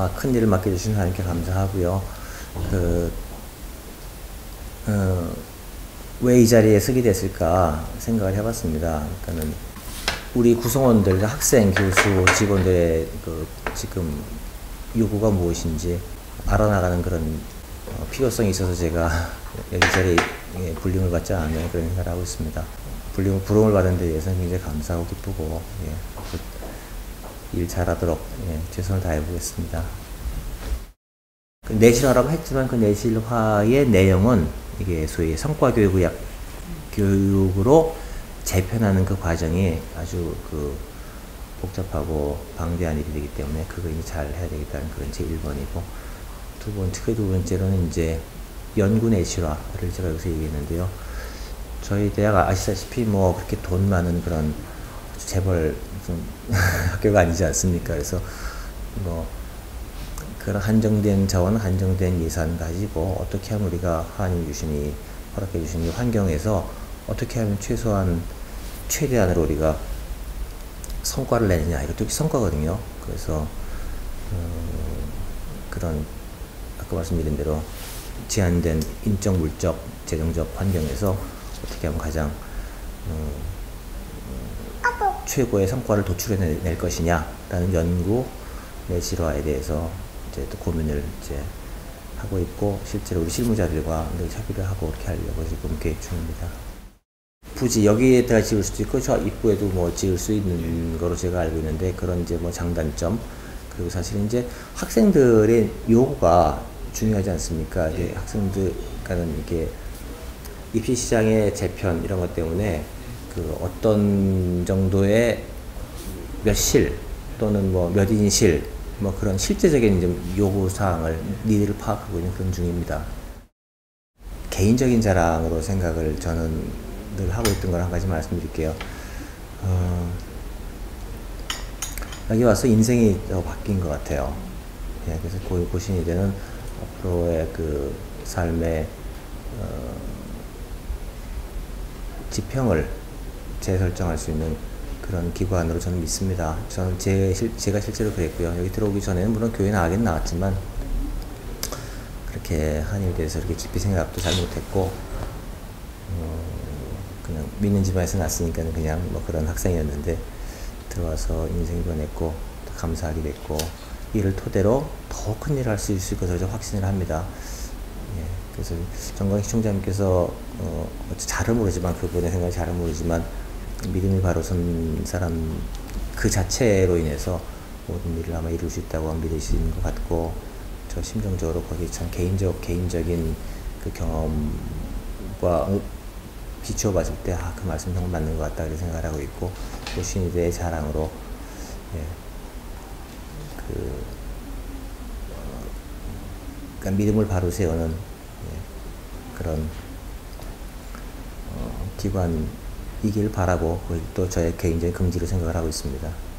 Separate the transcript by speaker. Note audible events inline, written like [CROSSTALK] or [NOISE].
Speaker 1: 아, 큰 일을 맡겨주신 하나님께 감사하고요. 그, 어, 왜이 자리에 서게 됐을까 생각을 해봤습니다. 그러니까는 우리 구성원들, 학생, 교수, 직원들의 그 지금 요구가 무엇인지 알아나가는 그런 어, 필요성이 있어서 제가 [LAUGHS] 여기 자리에 예, 불림을 받지 않았나 그런 생각을 하고 있습니다. 불림, 부름을 받은 데 대해서는 굉장히 감사하고 기쁘고, 예, 그 일 잘하도록 예, 최선을 다해 보겠습니다. 그 내실화라고 했지만 그 내실화의 내용은 이게 소위 성과교육의학 교육으로 재편하는 그 과정이 아주 그 복잡하고 방대한 일이 되기 때문에 그거 이제 잘 해야 되겠다는 그런 제 1번이고 두 번째, 그 두 번째로는 이제 연구 내실화를 제가 여기서 얘기했는데요. 저희 대학 아시다시피 뭐 그렇게 돈 많은 그런 재벌 좀 학교가 아니지 않습니까? 그래서 뭐 그런 한정된 자원, 한정된 예산 가지고 어떻게 하면 우리가 하나님 주신 이 허락해 주신 이 환경에서 어떻게 하면 최소한 최대한으로 우리가 성과를 내느냐 이것도 성과거든요. 그래서 어, 그런 아까 말씀드린 대로 제한된 인적, 물적, 재정적 환경에서 어떻게 하면 가장 어, 최고의 성과를 도출해낼 것이냐라는 연구 내실화에 대해서 이제 또 고민을 이제 하고 있고 실제로 우리 실무자들과 늘 협의를 하고 그렇게 하려고 지금 계획 중입니다. 굳이 여기에다가 지을 수도 있고 저 입구에도 뭐 지을 수 있는 거로 제가 알고 있는데 그런 이제 뭐 장단점 그리고 사실 이제 학생들의 요구가 중요하지 않습니까? 이게 학생들 그러니까는 이게 입시 시장의 재편 이런 것 때문에 그 어떤 정도의 몇 실 또는 뭐 몇 인실 뭐 그런 실제적인 좀 요구 사항을 니들을 파악하고 있는 그런 중입니다. 개인적인 자랑으로 생각을 저는 늘 하고 있던 걸 한 가지 말씀드릴게요. 어, 여기 와서 인생이 더 바뀐 것 같아요. 예, 그래서 고, 고신이 되는 앞으로의 그 삶의 어, 지평을 재설정할 수 있는 그런 기관으로 저는 믿습니다. 저는 제, 제가 실제로 그랬고요. 여기 들어오기 전에는 물론 교회 나가긴 나왔지만 그렇게 하나님에 대해서 이렇게 깊이 생각도 잘 못했고 어, 그냥 믿는 집안에서 났으니까 그냥 뭐 그런 학생이었는데 들어와서 인생이 변했고 감사하게 됐고 이를 토대로 더 큰 일을 할 수 있을 것으로 확신을 합니다. 예, 그래서 정광희 총장님께서 어, 잘은 모르지만 그분의 생각이 잘은 모르지만 믿음이 바로 선 사람 그 자체로 인해서 모든 일을 아마 이룰 수 있다고 믿으시는 것 같고 저 심정적으로 거기 참 개인적 개인적인 그 경험과 비추어 봤을 때 아 그 말씀 정말 맞는 것 같다 이렇게 생각을 하고 있고 또 신이대의 자랑으로 예, 그 어, 그러니까 믿음을 바로 세우는 예, 그런 어, 기관 이길 바라고 또 저의 개인적인 긍지로 생각을 하고 있습니다.